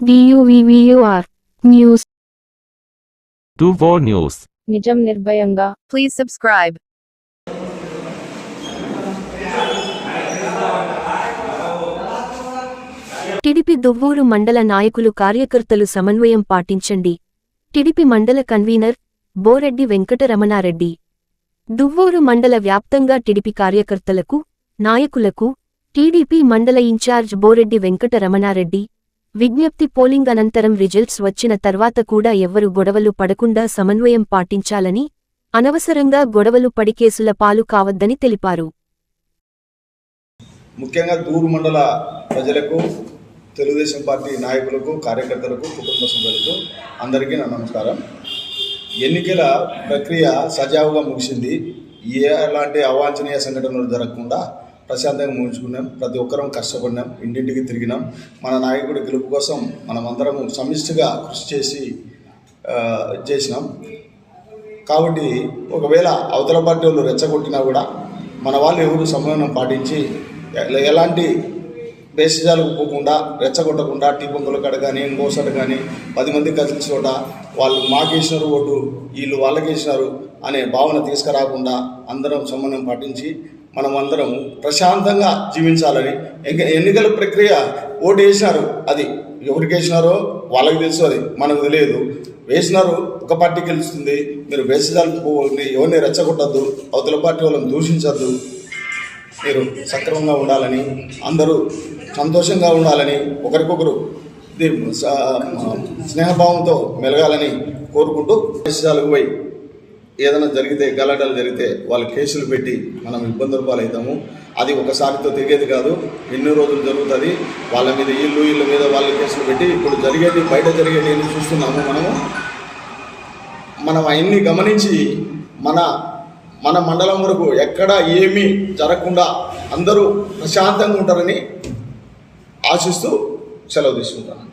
డియువివియుఆర్ news Tuvo News. నిజం నిర్భయంగా Please subscribe. TDP Duvvuru మండల నాయకులు కార్యకర్తలు సమన్వయం పాటించండి టిడిపి మండల కన్వీనర్ బోరెడ్డి వెంకటరమణారెడ్డి దువ్వూరు మండల వ్యాప్తంగా టిడిపి కార్యకర్తలకు నాయకులకు టీడీపీ మండల ఇన్ఛార్జ్ బోరెడ్డి వెంకటరమణారెడ్డి విజ్ఞప్తి పోలింగ్ అనంతరం రిజల్ట్స్ వచ్చిన తర్వాత కూడా ఎవ్వరు గొడవలు పడకుండా సమన్వయం పాటించాలని అనవసరంగా గొడవలు పడి కేసుల పాలు కావద్దని తెలిపారు. ముఖ్యంగా దూరు మండల ప్రజలకు తెలుగుదేశం పార్టీ నాయకులకు కార్యకర్తలకు కుటుంబ సభ్యులకు అందరికీ నా నమస్కారం. ఎన్నికల ప్రక్రియ సజావుగా ముగిసింది. ఏ ఎలాంటి అవాంఛనీయ సంఘటనలు జరగకుండా ప్రశాంతంగా ముగించుకున్నాం. ప్రతి ఒక్కరం కష్టపడినాం. ఇంటింటికి తిరిగినాం. మన నాయకుడి గెలుపు కోసం మనమందరం సమిష్టిగా కృషి చేసి చేసినాం. కాబట్టి ఒకవేళ అవతల పార్టీ వాళ్ళు రెచ్చగొట్టినా కూడా మన వాళ్ళు ఎవరు సమయం పాటించి ఎలాంటి బేసిజాలకు పోకుండా రెచ్చగొట్టకుండా టీ పొంగుల కాడ కానీ ఇంకోసారి కానీ పది మంది కలిసి చోట వాళ్ళు మాకేసినారు ఓటు వీళ్ళు వాళ్ళకేసినారు అనే భావన తీసుకురాకుండా అందరం సమన్వయం పాటించి మనం అందరం ప్రశాంతంగా జీవించాలని ఎన్నికల ప్రక్రియ ఓటు వేసినారు అది ఎవరికి వేసినారో వాళ్ళకి తెలుసు అది మనకు తెలియదు. వేసినారు ఒక పార్టీ గెలుస్తుంది. మీరు వేసేదానికి ఎవరిని రెచ్చగొట్టద్దు అవతల పార్టీ వాళ్ళని దూషించద్దు. మీరు సక్రమంగా ఉండాలని అందరూ సంతోషంగా ఉండాలని ఒకరికొకరు స్నేహభావంతో మెలగాలని కోరుకుంటూ దేశాలకు పోయి ఏదైనా జరిగితే గలాటాలు జరిగితే వాళ్ళు కేసులు పెట్టి మనం ఇబ్బందుల పాలవుతాము. అది ఒకసారితో తిరిగేది కాదు. ఎన్ని రోజులు జరుగుతుంది. వాళ్ళ మీద ఇల్లు ఇళ్ళ మీద వాళ్ళ కేసులు పెట్టి ఇప్పుడు జరిగేది బయట జరిగేది ఎన్ని చూస్తున్నాము మనము. మనం అవన్నీ గమనించి మన మన మండలం వరకు ఎక్కడ ఏమీ జరగకుండా అందరూ ప్రశాంతంగా ఉంటారని ఆశిస్తూ సెలవు తీసుకుంటాను